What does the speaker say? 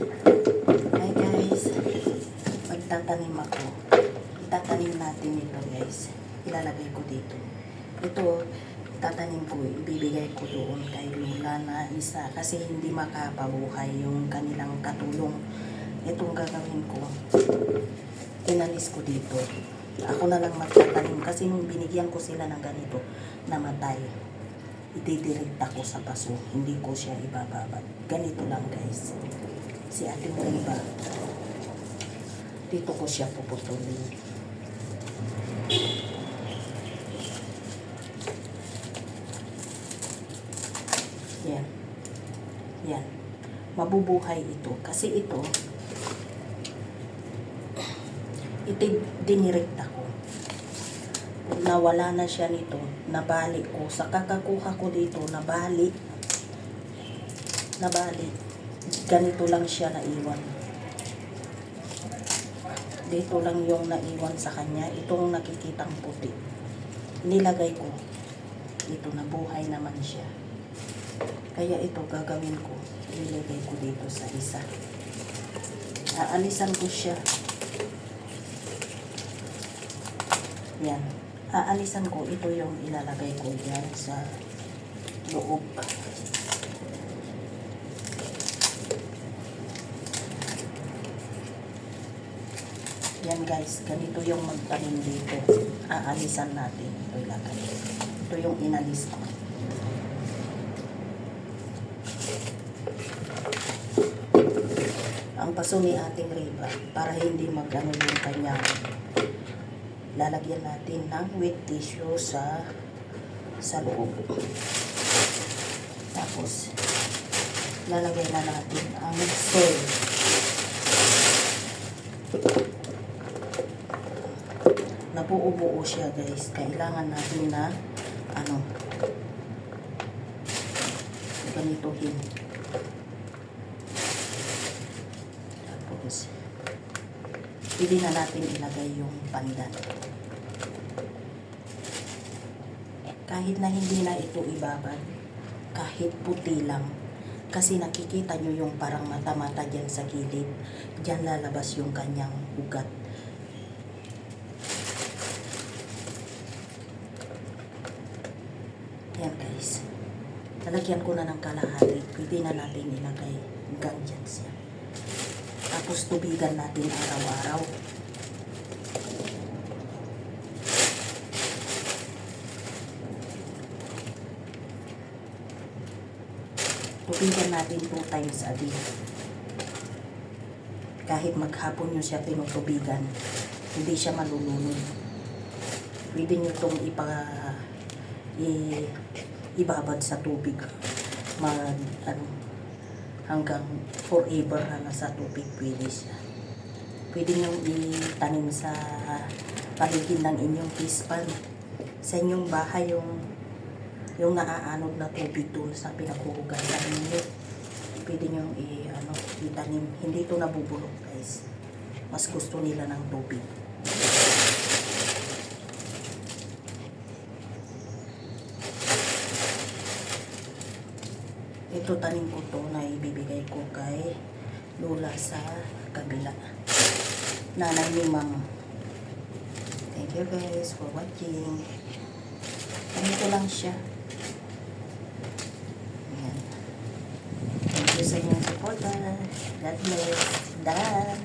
Hi guys, magtatanim ako. Itatanim natin ito guys. Ilalagay ko dito. Ito, itatanim ko, ibibigay ko doon kay Lula na isa kasi hindi makapabuhay yung kanilang katulong. Itong gagawin ko, inalis ko dito. Ako na lang magtatanim kasi nung binigyan ko sila ng ganito, namatay. Ididirekta ko sa paso, hindi ko siya ibababad. Ganito lang guys. Si ating riba, dito ko siya puputulin. Yan. Yan. Mabubuhay ito. Kasi ito, ito dinirekta ko. Nawala na siya nito, nabalik ko. Sa kakakuha ko dito, nabalik. Nabalik. Ganito lang siya naiwan. Dito lang yung naiwan sa kanya. Itong nakikitang puti. Nilagay ko. Ito, nabuhay naman siya. Kaya ito gagawin ko. Ilagay ko dito sa isa. Aalisan ko siya. Yan. Aalisan ko. Ito yung ilalagay ko yan sa loob. Yan guys, ganito yung magtanim dito. Aalisan natin. Ito ilagay. Ito yung inalis ko. ang paso ni ating riba para hindi magano yung kanyang lalagyan natin ng wet tissue sa sa loob tapos lalagay na natin ang soil nabuo-buo siya guys kailangan natin na ano ganitohin Tapos, pwede na natin ilagay yung pandan. Kahit na hindi na ito ibabad, kahit puti lang, kasi nakikita nyo yung parang mata-mata dyan sa gilid, dyan lalabas yung kanyang ugat. Yan guys. Lalagyan ko na ng kalahati. Pwede na natin ilagay hanggang dyan siya. Tapos tubigan natin araw-araw. Tubigan natin two times a day. Kahit maghapon nyo siya tinutubigan, hindi siya malulunod. Pwede nyo itong ipa, i, ibabad sa tubig. Mag, ano, hanggang forever na nasa tubig pwede siya. Pwede nyo itanim sa paligid ng inyong pispan. Sa inyong bahay yung yung naaanod na tubig doon sa pinaghuhugasan ninyo. Pwede nyo i, ano, itanim. Hindi ito nabubulok guys. Mas gusto nila ng tubig. Ito tanim ko to na ibibigay ko kay Lula sa kabila. Nanay ni Ma'am. Thank you guys for watching. Ganito lang siya. Ayan. Thank you sa inyong support. God bless. Dan.